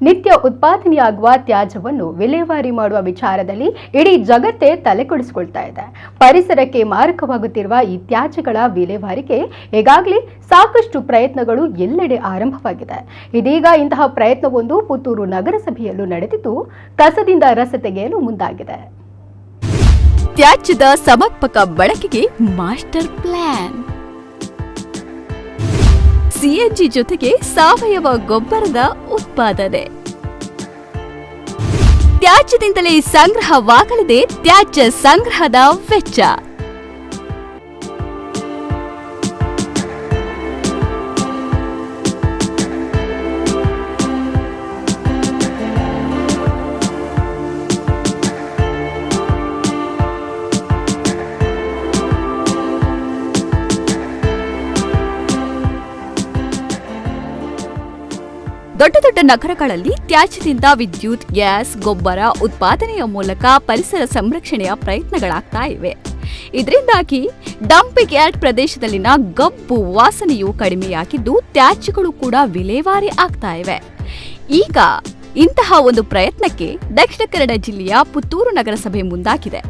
ನಿತ್ಯ ಉತ್ಪಾದನೆಯಾಗುವ ತ್ಯಾಜ್ಯವನ್ನು ವಿಲೇವಾರಿ ಮಾಡುವ ವಿಚಾರದಲ್ಲಿ ಇಡೀ ಜಗತ್ತೇ ತಲೆಕೊಡಿಸಿಕೊಳ್ತಾ ಇದೆ. ಪರಿಸರಕ್ಕೆ ಮಾರಕವಾಗುತ್ತಿರುವ ಈ ತ್ಯಾಜ್ಯಗಳ ವಿಲೇವಾರಿಗೆ ಈಗಾಗಲೇ ಸಾಕಷ್ಟು ಪ್ರಯತ್ನಗಳು ಎಲ್ಲೆಡೆ ಆರಂಭವಾಗಿದೆ. ಇದೀಗ ಇಂತಹ ಪ್ರಯತ್ನವೊಂದು ಪುತ್ತೂರು ನಗರಸಭೆಯಲ್ಲೂ ನಡೆದಿದ್ದು, ಕಸದಿಂದ ರಸ ತೆಗೆಯಲು ಮುಂದಾಗಿದೆ. ತ್ಯಾಜ್ಯದ ಸಮರ್ಪಕ ಬಳಕೆಗೆ ಮಾಸ್ಟರ್ ಪ್ಲಾನ್. ಸಿಎನ್ಜಿ ಜೊತೆಗೆ ಸಾವಯವ ಗೊಬ್ಬರದ ಉತ್ಪಾದನೆ. ತ್ಯಾಜ್ಯದಿಂದಲೇ ಸಂಗ್ರಹವಾಗಲಿದೆ ತ್ಯಾಜ್ಯ ಸಂಗ್ರಹದ ವೆಚ್ಚ. ದೊಡ್ಡ ದೊಡ್ಡ ನಗರಗಳಲ್ಲಿ ತ್ಯಾಜ್ಯದಿಂದ ವಿದ್ಯುತ್, ಗ್ಯಾಸ್, ಗೊಬ್ಬರ ಉತ್ಪಾದನೆಯ ಮೂಲಕ ಪರಿಸರ ಸಂರಕ್ಷಣೆಯ ಪ್ರಯತ್ನಗಳಾಗ್ತಾ ಇವೆ. ಇದರಿಂದಾಗಿ ಡಂಪಿಂಗ್ ಯಾರ್ಡ್ ಪ್ರದೇಶದಲ್ಲಿನ ಗಬ್ಬು ವಾಸನೆಯು ಕಡಿಮೆಯಾಗಿದ್ದು ತ್ಯಾಜ್ಯಗಳು ಕೂಡ ವಿಲೇವಾರಿ ಆಗ್ತಾ ಇವೆ. ಈಗ ಇಂತಹ ಒಂದು ಪ್ರಯತ್ನಕ್ಕೆ ದಕ್ಷಿಣ ಕನ್ನಡ ಜಿಲ್ಲೆಯ ಪುತ್ತೂರು ನಗರಸಭೆ ಮುಂದಾಗಿದೆ.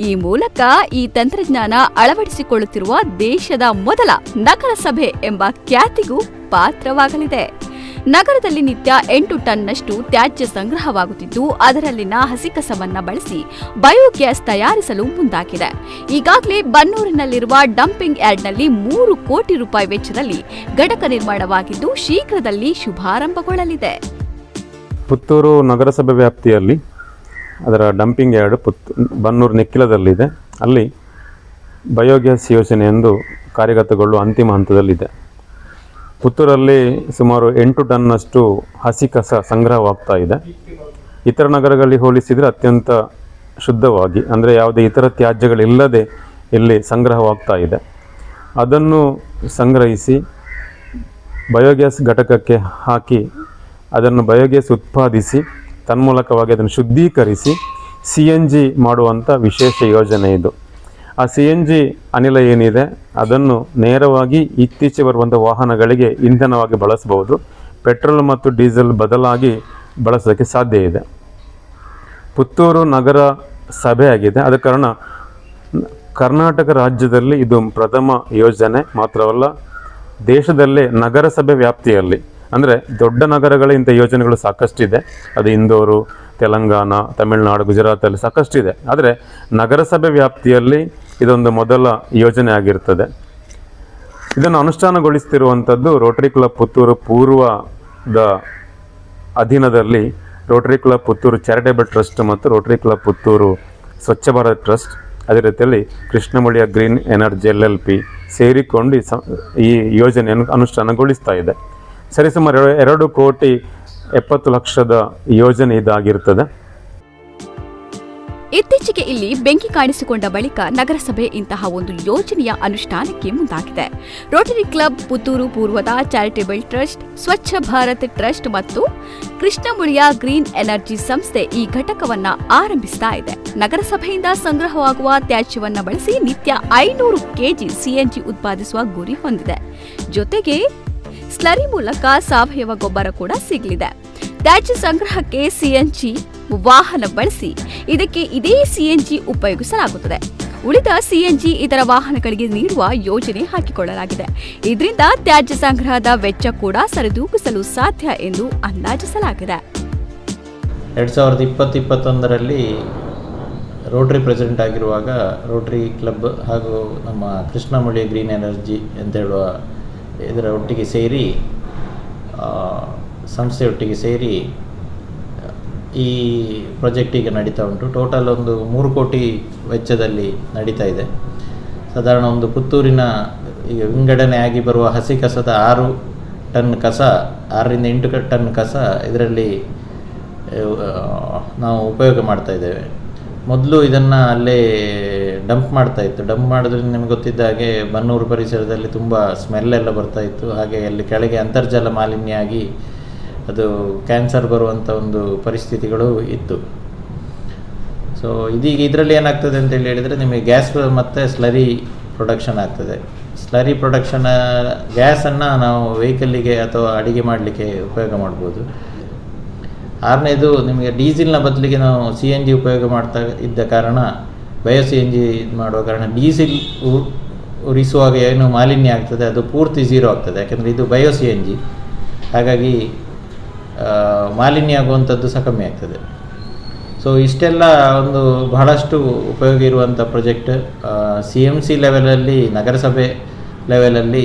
ಈ ಮೂಲಕ ಈ ತಂತ್ರಜ್ಞಾನ ಅಳವಡಿಸಿಕೊಳ್ಳುತ್ತಿರುವ ದೇಶದ ಮೊದಲ ನಗರಸಭೆ ಎಂಬ ಖ್ಯಾತಿಗೂ ಪಾತ್ರವಾಗಲಿದೆ. ನಗರದಲ್ಲಿ ನಿತ್ಯ ಎಂಟು ಟನ್ನಷ್ಟು ತ್ಯಾಜ್ಯ ಸಂಗ್ರಹವಾಗುತ್ತಿದ್ದು, ಅದರಲ್ಲಿನ ಹಸಿ ಕಸವನ್ನು ಬಳಸಿ ಬಯೋಗ್ಯಾಸ್ ತಯಾರಿಸಲು ಮುಂದಾಗಿದೆ. ಈಗಾಗಲೇ ಬನ್ನೂರಿನಲ್ಲಿರುವ ಡಂಪಿಂಗ್ ಯಾರ್ಡ್ನಲ್ಲಿ ಮೂರು ಕೋಟಿ ರೂಪಾಯಿ ವೆಚ್ಚದಲ್ಲಿ ಘಟಕ ನಿರ್ಮಾಣವಾಗಿದ್ದು, ಶೀಘ್ರದಲ್ಲಿ ಶುಭಾರಂಭಗೊಳ್ಳಲಿದೆ. ಪುತ್ತೂರು ನಗರಸಭೆ ವ್ಯಾಪ್ತಿಯಲ್ಲಿ ಅದರ ಡಂಪಿಂಗ್ ಯಾರ್ಡ್ ಪುತ್, ಬನ್ನೂರು ನೆಕ್ಕಿಲದಲ್ಲಿದೆ. ಅಲ್ಲಿ ಬಯೋಗ್ಯಾಸ್ ಯೋಜನೆ ಎಂದು ಕಾರ್ಯಗತಗೊಳ್ಳುವ ಅಂತಿಮ ಹಂತದಲ್ಲಿದೆ. ಪುತ್ತೂರಲ್ಲಿ ಸುಮಾರು ಎಂಟು ಟನ್ನಷ್ಟು ಹಸಿ ಕಸ ಸಂಗ್ರಹವಾಗ್ತಾ ಇದೆ. ಇತರ ನಗರಗಳಿಗೆ ಹೋಲಿಸಿದರೆ ಅತ್ಯಂತ ಶುದ್ಧವಾಗಿ, ಅಂದರೆ ಯಾವುದೇ ಇತರ ತ್ಯಾಜ್ಯಗಳಿಲ್ಲದೆ ಇಲ್ಲಿ ಸಂಗ್ರಹವಾಗ್ತಾ ಇದೆ. ಅದನ್ನು ಸಂಗ್ರಹಿಸಿ ಬಯೋಗ್ಯಾಸ್ ಘಟಕಕ್ಕೆ ಹಾಕಿ ಅದನ್ನು ಬಯೋಗ್ಯಾಸ್ ಉತ್ಪಾದಿಸಿ, ತನ್ಮೂಲಕವಾಗಿ ಅದನ್ನು ಶುದ್ಧೀಕರಿಸಿ, ಸಿ ಎನ್ ಜಿ ಮಾಡುವಂಥ ವಿಶೇಷ ಯೋಜನೆ ಇದು. ಆ ಸಿ ಎನ್ ಜಿ ಅನಿಲ ಏನಿದೆ, ಅದನ್ನು ನೇರವಾಗಿ ಇತ್ತೀಚೆಗೆ ಬರುವಂಥ ವಾಹನಗಳಿಗೆ ಇಂಧನವಾಗಿ ಬಳಸಬಹುದು. ಪೆಟ್ರೋಲ್ ಮತ್ತು ಡೀಸೆಲ್ ಬದಲಾಗಿ ಬಳಸೋಕ್ಕೆ ಸಾಧ್ಯ ಇದೆ. ಪುತ್ತೂರು ನಗರ ಸಭೆ ಆಗಿದೆ. ಆದ ಕಾರಣ ಕರ್ನಾಟಕ ರಾಜ್ಯದಲ್ಲಿ ಇದು ಪ್ರಥಮ ಯೋಜನೆ. ಮಾತ್ರವಲ್ಲ, ದೇಶದಲ್ಲೇ ನಗರಸಭೆ ವ್ಯಾಪ್ತಿಯಲ್ಲಿ, ಅಂದರೆ ದೊಡ್ಡ ನಗರಗಳ ಇಂಥ ಯೋಜನೆಗಳು ಸಾಕಷ್ಟಿದೆ. ಅದು ಇಂದೋರು, ತೆಲಂಗಾಣ, ತಮಿಳುನಾಡು, ಗುಜರಾತಲ್ಲಿ ಸಾಕಷ್ಟಿದೆ. ಆದರೆ ನಗರಸಭೆ ವ್ಯಾಪ್ತಿಯಲ್ಲಿ ಇದೊಂದು ಮೊದಲ ಯೋಜನೆ ಆಗಿರ್ತದೆ. ಇದನ್ನು ಅನುಷ್ಠಾನಗೊಳಿಸ್ತಿರುವಂಥದ್ದು ರೋಟರಿ ಕ್ಲಬ್ ಪುತ್ತೂರು ಪೂರ್ವದ ಅಧೀನದಲ್ಲಿ rotary club Puttur charitable trust ಮತ್ತು rotary club Puttur Swachh Bharat trust, ಅದೇ ರೀತಿಯಲ್ಲಿ Krishnamuliya green energy L L P ಸೇರಿಕೊಂಡು ಈ ಯೋಜನೆಯನ್ನು ಅನುಷ್ಠಾನಗೊಳಿಸ್ತಾ ಇದೆ. ಸರಿಸುಮಾರು ಎರಡು ಕೋಟಿ ಎಪ್ಪತ್ತು ಲಕ್ಷದ ಯೋಜನೆ ಇದಾಗಿರ್ತದೆ. ಇತ್ತೀಚೆಗೆ ಇಲ್ಲಿ ಬೆಂಕಿ ಕಾಣಿಸಿಕೊಂಡ ಬಳಿಕ ನಗರಸಭೆ ಇಂತಹ ಒಂದು ಯೋಜನೆಯ ಅನುಷ್ಠಾನಕ್ಕೆ ಮುಂದಾಗಿದೆ. ರೋಟರಿ ಕ್ಲಬ್ ಪುತ್ತೂರು ಪೂರ್ವದ ಚಾರಿಟೇಬಲ್ ಟ್ರಸ್ಟ್ ಸ್ವಚ್ಛ ಭಾರತ್ ಟ್ರಸ್ಟ್ ಮತ್ತು ಕೃಷ್ಣಮುಳಿಯ ಗ್ರೀನ್ ಎನರ್ಜಿ ಸಂಸ್ಥೆ ಈ ಘಟಕವನ್ನ ಆರಂಭಿಸ್ತಾ ಇದೆ. ನಗರಸಭೆಯಿಂದ ಸಂಗ್ರಹವಾಗುವ ತ್ಯಾಜ್ಯವನ್ನು ಬಳಸಿ ನಿತ್ಯ ಐನೂರು ಕೆಜಿ ಸಿಎನ್ಜಿ ಉತ್ಪಾದಿಸುವ ಗುರಿ ಹೊಂದಿದೆ. ಜೊತೆಗೆ ಸ್ಲರಿ ಮೂಲಕ ಸಾವಯವ ಗೊಬ್ಬರ ಕೂಡ ಸಿಗಲಿದೆ. ತ್ಯಾಜ್ಯ ಸಂಗ್ರಹಕ್ಕೆ ಸಿಎನ್ಜಿ ವಾಹನ ಬಳಸಿ ಇದಕ್ಕೆ ಇದೇ ಸಿಎನ್ಜಿ ಉಪಯೋಗಿಸಲಾಗುತ್ತದೆ. ಉಳಿದ ಸಿಎನ್ಜಿ ಇತರ ವಾಹನಗಳಿಗೆ ನೀಡುವ ಯೋಜನೆ ಹಾಕಿಕೊಳ್ಳಲಾಗಿದೆ. ಇದರಿಂದ ತ್ಯಾಜ್ಯ ಸಂಗ್ರಹದ ವೆಚ್ಚ ಕೂಡ ಸರಿದೂಗಿಸಲು ಸಾಧ್ಯ ಎಂದು ಅಂದಾಜಿಸಲಾಗಿದೆ. ಎರಡು ಸಾವಿರದ ಇಪ್ಪತ್ತು ಇಪ್ಪತ್ತೊಂದರಲ್ಲಿ ರೋಟ್ರಿ ಪ್ರೆಸಿಡೆಂಟ್ ಆಗಿರುವಾಗ ರೋಟ್ರಿ ಕ್ಲಬ್ ಹಾಗೂ ನಮ್ಮ ಕೃಷ್ಣಮುಳಿ ಗ್ರೀನ್ ಎನರ್ಜಿ ಅಂತ ಹೇಳುವ ಇದರ ಒಟ್ಟಿಗೆ ಸೇರಿ ಸಂಸ್ಥೆಯೊಟ್ಟಿಗೆ ಸೇರಿ ಈ ಪ್ರಾಜೆಕ್ಟ್ ಈಗ ನಡೀತಾ ಉಂಟು. ಟೋಟಲ್ ಒಂದು ಮೂರು ಕೋಟಿ ವೆಚ್ಚದಲ್ಲಿ ನಡೀತಾ ಇದೆ. ಸಾಧಾರಣ ಒಂದು ಪುತ್ತೂರಿನ ಈಗ ವಿಂಗಡಣೆ ಆಗಿ ಬರುವ ಹಸಿ ಕಸದ ಆರು ಟನ್ ಕಸ, ಆರರಿಂದ ಎಂಟು ಟನ್ ಕಸ ಇದರಲ್ಲಿ ನಾವು ಉಪಯೋಗ ಮಾಡ್ತಾ ಇದ್ದೇವೆ. ಮೊದಲು ಇದನ್ನು ಅಲ್ಲೇ ಡಂಪ್ ಮಾಡ್ತಾ ಇತ್ತು. ಡಂಪ್ ಮಾಡಿದ್ರೆ ನಿಮಗೆ ಗೊತ್ತಿದ್ದ ಹಾಗೆ ಬನ್ನೂರು ಪರಿಸರದಲ್ಲಿ ತುಂಬ ಸ್ಮೆಲ್ ಎಲ್ಲ ಬರ್ತಾ ಇತ್ತು. ಹಾಗೆ ಅಲ್ಲಿ ಕೆಳಗೆ ಅಂತರ್ಜಲ ಮಾಲಿನ್ಯ ಆಗಿ ಅದು ಕ್ಯಾನ್ಸರ್ ಬರುವಂಥ ಒಂದು ಪರಿಸ್ಥಿತಿಗಳು ಇತ್ತು ಸೊ ಇದೀಗ ಇದರಲ್ಲಿ ಏನಾಗ್ತದೆ ಅಂತೇಳಿ ಹೇಳಿದರೆ ನಿಮಗೆ ಗ್ಯಾಸ್ ಮತ್ತು ಸ್ಲರಿ ಪ್ರೊಡಕ್ಷನ್ ಆಗ್ತದೆ. ಸ್ಲರಿ ಪ್ರೊಡಕ್ಷನ್, ಗ್ಯಾಸನ್ನು ನಾವು ವೆಹಿಕಲ್ಲಿಗೆ ಅಥವಾ ಅಡಿಗೆ ಮಾಡಲಿಕ್ಕೆ ಉಪಯೋಗ ಮಾಡ್ಬೋದು. ಆರನೇದು, ನಿಮಗೆ ಡೀಸೆಲ್ನ ಬದಲಿಗೆ ನಾವು ಸಿ ಎನ್ ಜಿ ಉಪಯೋಗ ಮಾಡ್ತಾ ಇದ್ದ ಕಾರಣ, ಬಯೋ ಸಿ ಎನ್ ಜಿ ಇದು ಮಾಡುವ ಕಾರಣ ಡೀಸೆಲ್ ಉರಿಸುವಾಗ ಏನು ಮಾಲಿನ್ಯ ಆಗ್ತದೆ, ಅದು ಪೂರ್ತಿ ಝೀರೋ ಆಗ್ತದೆ. ಯಾಕೆಂದರೆ ಇದು ಬಯೋ ಸಿ ಎನ್ ಜಿ. ಹಾಗಾಗಿ ಮಾಲಿನ್ಯ ಆಗುವಂಥದ್ದು ಸಹ ಕಮ್ಮಿ ಆಗ್ತದೆ. ಸೊ ಇಷ್ಟೆಲ್ಲ ಒಂದು ಬಹಳಷ್ಟು ಉಪಯೋಗ ಇರುವಂಥ ಪ್ರಾಜೆಕ್ಟ್ ಸಿ ಎಂ ಸಿ ಲೆವೆಲಲ್ಲಿ ನಗರಸಭೆ ಲೆವೆಲಲ್ಲಿ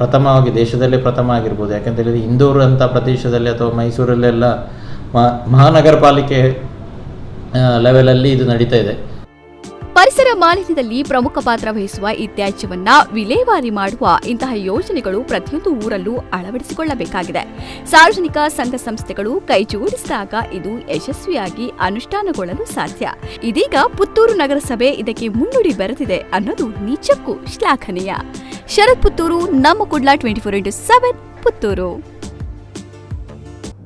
ಪ್ರಥಮವಾಗಿ ದೇಶದಲ್ಲೇ ಪ್ರಥಮ ಆಗಿರ್ಬೋದು. ಯಾಕಂತೇಳಿದರೆ ಇಂದೂರು ಅಂತ ಪ್ರದೇಶದಲ್ಲಿ ಅಥವಾ ಮೈಸೂರಲ್ಲೆಲ್ಲ ಮಹಾನಗರ ಪಾಲಿಕೆ ಲೆವೆಲಲ್ಲಿ ಇದು ನಡೀತಾ ಇದೆ. ಪರಿಸರ ಮಾಲಿನ್ಯದಲ್ಲಿ ಪ್ರಮುಖ ಪಾತ್ರ ವಹಿಸುವ ಈ ತ್ಯಾಜ್ಯವನ್ನ ವಿಲೇವಾರಿ ಮಾಡುವ ಇಂತಹ ಯೋಜನೆಗಳು ಪ್ರತಿಯೊಂದು ಊರಲ್ಲೂ ಅಳವಡಿಸಿಕೊಳ್ಳಬೇಕಾಗಿದೆ. ಸಾರ್ವಜನಿಕ ಸಂಘ ಸಂಸ್ಥೆಗಳು ಕೈಜೋಡಿಸಿದಾಗ ಇದು ಯಶಸ್ವಿಯಾಗಿ ಅನುಷ್ಠಾನಗೊಳ್ಳಲು ಸಾಧ್ಯ. ಇದೀಗ ಪುತ್ತೂರು ನಗರಸಭೆ ಇದಕ್ಕೆ ಮುನ್ನುಡಿ ಬರೆದಿದೆ ಅನ್ನೋದು ನಿಜಕ್ಕೂ ಶ್ಲಾಘನೀಯ. ಶರತ್ ಪುತ್ತೂರು, ನಮ್ಮ Kudla twenty four into seven Puttur.